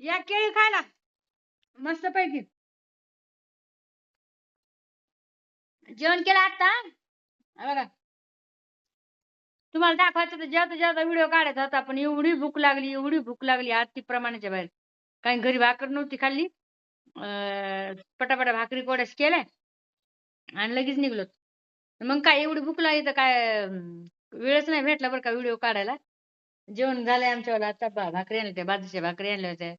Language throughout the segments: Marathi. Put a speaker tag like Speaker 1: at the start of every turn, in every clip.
Speaker 1: या केळी खायला. मस्त पैकी. जेवण केलं आता बघा. तुम्हाला दाखवायचं तर जेवता जेवता व्हिडिओ काढायचा होता पण एवढी भूक लागली एवढी भूक लागली अति प्रमाणाच्या बाहेर. काही घरी भाकर नव्हती खाल्ली. पटापटा भाकरी कोड्यास केल्या. आणि लगेच निघलो. मग काय एवढी भूक लागली तर काय वेळच नाही भेटला बरं का व्हिडिओ काढायला. जेवण झालंय आमच्यावाला आता भा- भाकरी आणल्या होत्या. बाजरीच्या भाकरी आणल्या होत्या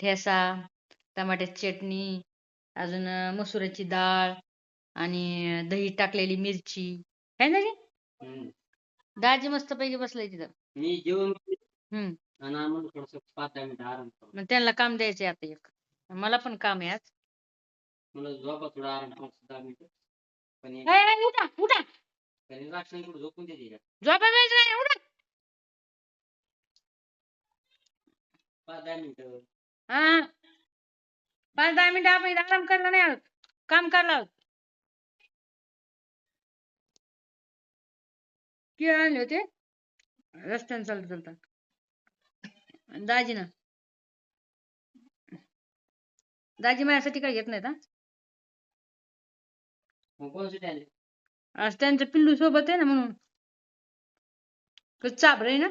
Speaker 1: ठेसा टमाट्याची चटणी अजून मसुराची डाळ आणि दही टाकलेली मिरची. है ना रे. दाजी मस्त पैकी बसलाय तिथं.
Speaker 2: मी जेवण
Speaker 1: हम्म.
Speaker 2: आणि आम्हाला थोडस पाच दहा मिनिटं आराम करू.
Speaker 1: मग त्यांना काम द्यायचंय आता एक. मला पण काम आहे आज.
Speaker 2: मला झोपा थोडा आराम पाच दहा मिनिटं. पण हे-
Speaker 1: ए, ए, उठा उठा.
Speaker 2: पण हे राक्षस इकडे झोपून देते का?
Speaker 1: झोपा द्यायचं नाही उठा.
Speaker 2: पाच दहा मिनिटं
Speaker 1: हा? पाच दहा मिनिटं आपण इथं आराम करला नाही आहोत. काम करला आहोत. केळ आणले होते. रस्त्याने चालत चालता. आणि दाजी ना दाजी माझ्यासाठी काय घेत नाहीत हा?
Speaker 2: मग
Speaker 1: आज त्यांचं पिल्लू सोबत आहे ना म्हणून. चाबर आहे ना?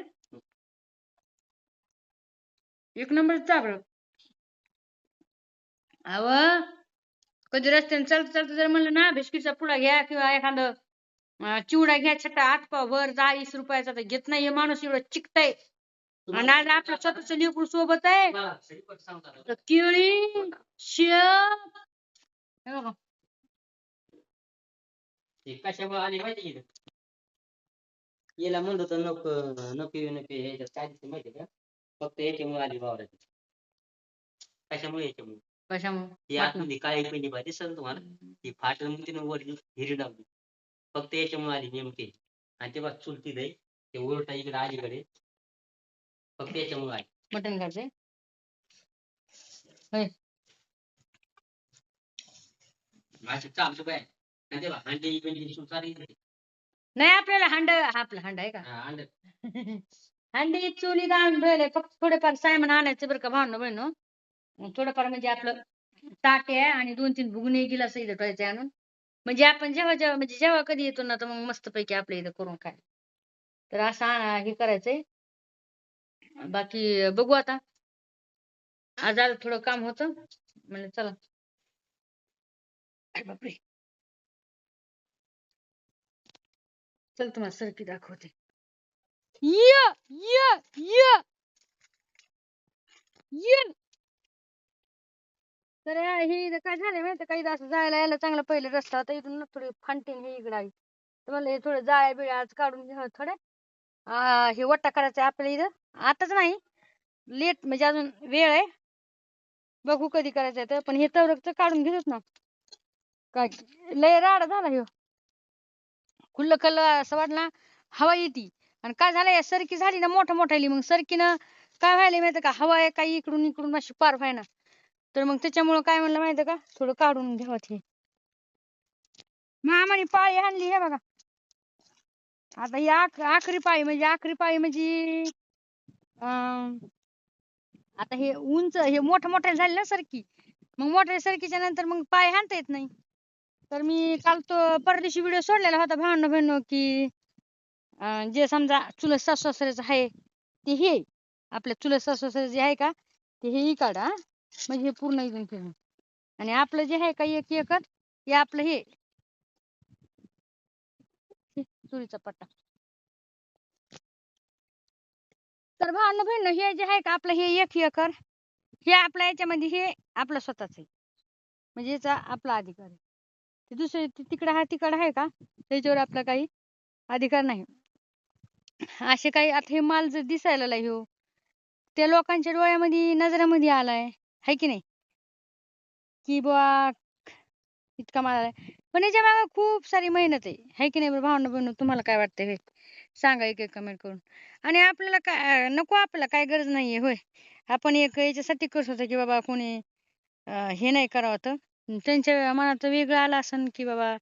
Speaker 1: एक नंबर चाबर. अव कधी रस्त्याने चालत चालत जर म्हणलं ना बिस्किटचा पुडा घ्या किंवा एखादं चिवडा घ्या छटा आठ पाव वर दहा वीस रुपयाचा तर घेत नाही हे माणूस एवढं चिकताय आणि आज आपलं स्वतःच लेकरू सोबत आहे? तर केळी हे
Speaker 2: हे कशामुळे आले माहिती म्हणत नको नको ह्याच्यात काय माहिती का? फक्त याच्यामुळे आली वावरात कशामुळे याच्यामुळे?
Speaker 1: कशामुळे?
Speaker 2: ही आतमध्ये काळी पेंडी पाहिजे दिसल तुम्हाला. ती फाटल म्हणते ना वर हिरी डावली. फक्त याच्यामुळे आली नेमके. आणि ते बघ चुलती दे ते उलटा इकडे अलीकडे फक्त याच्यामुळे आली.
Speaker 1: मटण खायचंय
Speaker 2: अशी चालतो काय आणि ते बघ अंडे पेंडी सुसारी
Speaker 1: नाही आपल्याला हांड आपला हांड आहे का?
Speaker 2: अंड
Speaker 1: हंडी चुली आणून ठेवले फक्त थोडेफार सायमन आणायचं बरं का भावना बहिण. थोडंफार म्हणजे आपलं ताटे आणि दोन तीन भुगणे गिलास इथं ठेवायचे आणून. म्हणजे आपण जेव्हा जेव्हा म्हणजे जेव्हा कधी येतो ना तर मग मस्तपैकी आपल्या इथं करून काय तर असं आ- हे करायचंय. बाकी बघू आता. आज आलं थोडं काम होतं. म्हणजे चला. बापरे. चल तुम्हाला सरकी दाखवते. या या या या तर हे इथं काय झालं माहिती काही असं जायला यायला चांगला पहिले रस्ता होता. इथून ना थोडी फांटीन हे इकडं आहे. तर हे थोडं जाळ्या बिळ्या आज काढून घ्यावं आ, हे वट्टा करायचा आपल्या इथं. आताच नाही. लेट म्हणजे अजून वेळ आहे. बघू कधी करायचं आहे तर. पण हे तवरकच काढून घेतोच ना. काय? लय राडा झाला ह्यो. खुल्ल खल्ल असं वाटला हवा येते. आणि काय झालं या सरकी झाली ना मोठं मोठ्याली मग सरकीनं काय व्हायला माहिती का? हवा आहे काही इकडून इकडून अशी पार व्हायना. तर मग त्याच्यामुळं काय म्हणलं माहिती का? थोडं काढून घ्यावं ते. मामाने पाळी आणली हे बघा. आता ही आखरी पाळी म्हणजे आखरी पाळी म्हणजे अं, आता हे उंच हे मोठं मोठं झाले ना सरकी. मग मोठ्या सरकीच्या नंतर मग पाय हाणता येत नाही. तर मी काल तो परदेशी व्हिडिओ सोडलेला होता भावना बहिणो की अं, जे समजा चुलत सासू सासऱ्याचं आहे ते हे. आपल्या चुलत सासू सासरे जे आहे का ते हे काढा म्हणजे हे पूर्ण इथून फिरून. आणि आपलं जे आहे का एक एकर हे आपलं हे. हे तुरीचा पट्टा. तर भावनो बहिण हे जे आहे का आपलं हे एक एकर हे आपल्या याच्यामध्ये हे आपलं स्वतःच आहे. म्हणजे याचा आपला अधिकार आहे. ते दुसरे तिकडं हा तिकडं आहे का त्याच्यावर आपला काही अधिकार नाही. असे काही आता हे माल जर दिसायला लागला ह्यो त्या लोकांच्या डोळ्यामध्ये नजरामध्ये आलाय है की नाही? की बुवा इतका माल आलाय. पण याच्या मागे खूप सारी मेहनत आहे है की नाही बरं भावना बहिण? तुम्हाला काय वाटतंय हे? सांगा एक एक कमेंट करून. आणि आपल्याला काय नको आपल्याला काय गरज नाहीये होय? आपण एक याच्यासाठी करत होतो की बाबा कोणी हे नाही करावं तर त्यांच्या मनात वेगळं आलं असन की बाबा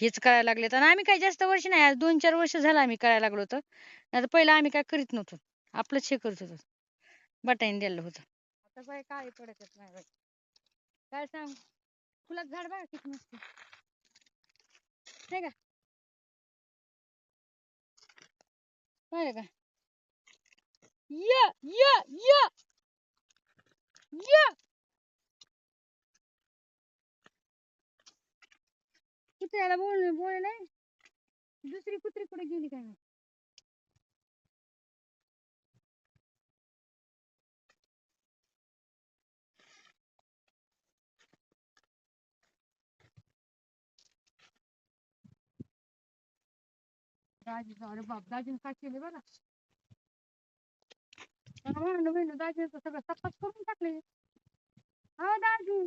Speaker 1: हेच करायला लागले तर आम्ही काही जास्त वर्ष नाही आज दोन चार वर्ष झालं आम्ही करायला लागलो होतं. नाही पहिलं आम्ही काय करीत नव्हतो. आपलंच हे करत होतो. बटाईन द्यायला होतं. आता बाई काय पडत नाही बाई. काय सांग? फुलात झाड बघा किती मस्त. नाही का? नाही का? य य य य! कुत्र्याला बोल बोल नाही. दुसरी कुत्री कुठे गेली काय माहीत. दाजी अरे बाप दाजीने काय केले बघा भांडण बहिण दाजीचं सगळं तपास करून टाकले हा दाजू.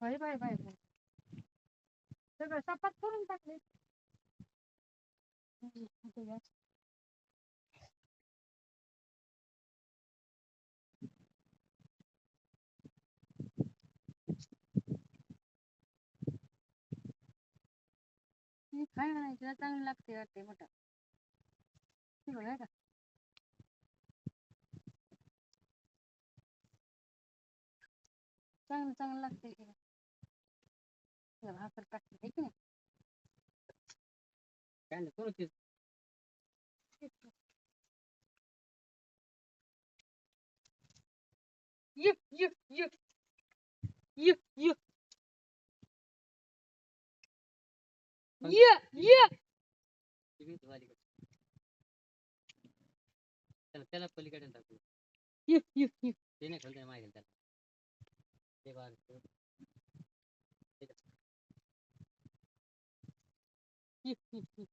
Speaker 1: बाय बाय बाय बाय सगळं तपास करून टाकले हम्म, आता या. हे काय म्हणायचं चांगलं लागते वाटते मोठा आहे का चांगलं चांगलं लागते की भाकर टाकते है की नाही
Speaker 2: काय नाही कोण होती
Speaker 1: ये ये ये ये ये
Speaker 2: तो. त्याला पलीकडे टाकू
Speaker 1: ये ये ये
Speaker 2: ते नाही खाली मागे त्याला ते बघ
Speaker 1: Fifi, fifi,